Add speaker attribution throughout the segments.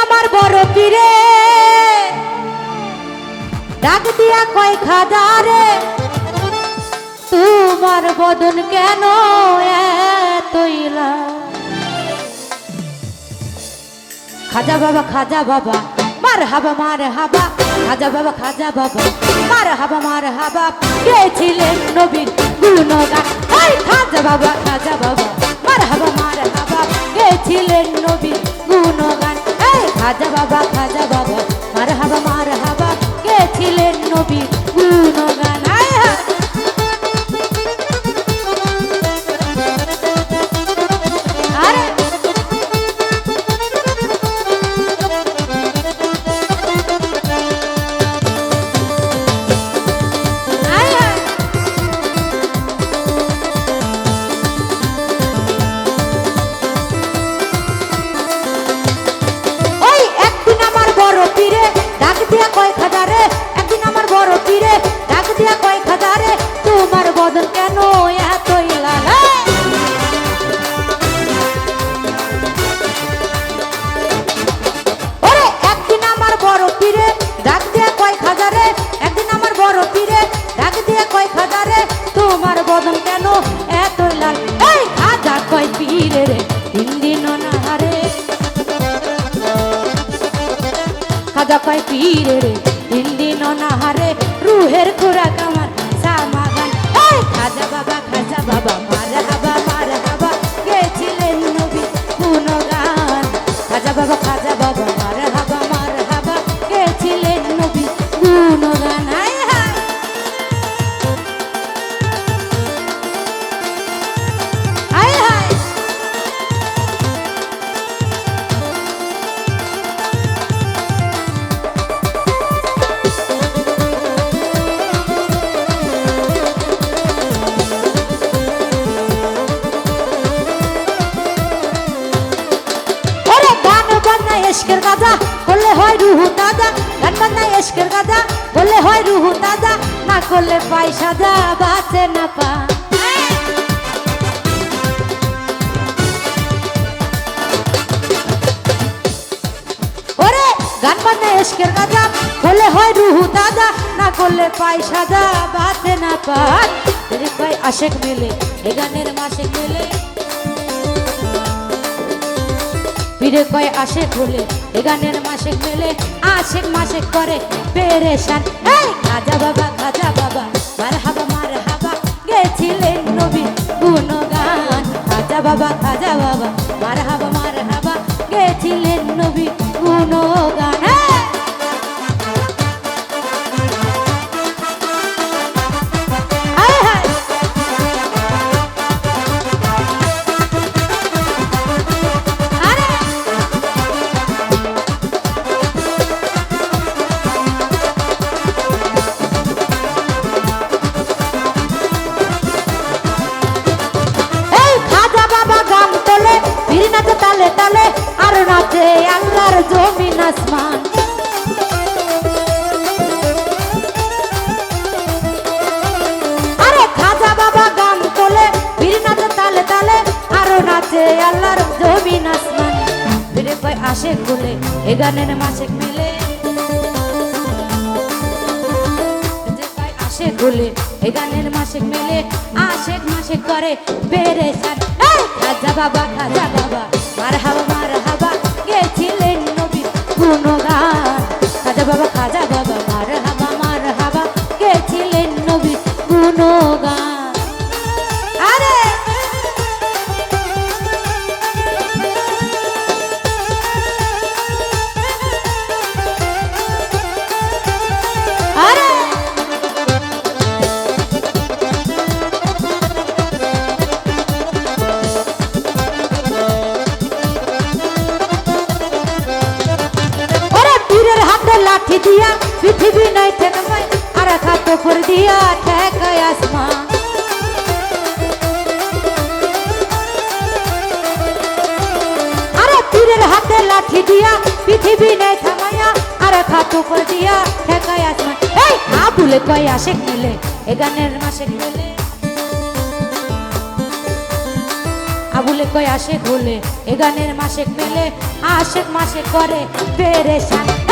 Speaker 1: আমার বড় পীরে। ডাক দিয়া কয় খাদারে তোমার বদন কেন এতইলা খাজা বাবা খাজা বাবা মার হাবা মার হাবা খাজা বাবা খাজা বাবা মার হাবা মার হাবা গেছিলেন নবীর গুণগান? ওই খাজা কয় পীরে রে। তিন দিন অনাহারে, রুহের খোরাক আমার সামাগান। খাজা বাবা খাজা বাবা বললে হয় রুহু দাদা না করলে পাই সাজা, বাঁচে না পা। গান বান্না এশকের গাজা বললে হয় রুহু দাদা না করলে পাই সাজা, বাঁচে না পান কয় আশেক মেলে, এ গানের মাসে মেলে। ফিরে কয় আসে খুলে এ গানের মাসে মেলে, আশেক মাসে করে পেরেশান। এই, খাজা বাবা খাজা বাবা মার হাবা মার হাবা গেছিলেন নবী গুণগান। খাজা বাবা খাজা বাবা মার হাবা মার হাবা গেছিলেন নবী গুণগান। তালে তালে আর নাচে আল্লাহর জমিন আসমান। আরে খাজা বাবা গান তোলে ফির নাচে তালে তালে আর নাচে আল্লাহর জমিন আসমান। ফিরে কয় আসে খুলে এ গানের মাসে মিলে। আসে খুলে এ গানের মাসে মেলে। আশেক মাসে করে বেড়ে সার খাজা বাবা খাজা বাবা। মার হাবা মার হাবা গেছিলেন নবী গুণগান লাঠি দিয়া পৃথিবী নাই ঠেকাই আর খাতো পর দিয়া ঠেকায় আসমান। আরে পীরের হাতে লাঠি দিয়া পৃথিবী নেই থামাইয়া আর খাতো পর দিয়া ঠেকায় আসমান। এই, আ বলে কয় আশেক মিলে, এ গানের মাসে মিলে। আবুলে কয় আসে ঘুলে এ গানের মাসেক মেলে, আশেক মাসে করে পেরেশান।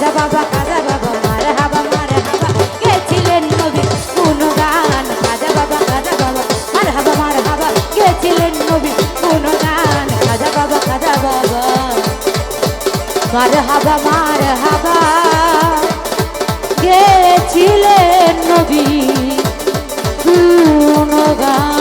Speaker 1: গান খাজা বাবা খাজা বাবা মার হাবা মার হাবা গেছিলেন নবী কোন গান খাজা বাবা খাজা বাবা মার হাবা মার হাবা গেছিলেন নবী কোন গান খাজা বাবা খাজা বাবা মার হাবা মার হাবা গেছিলেন নবী গুণগান।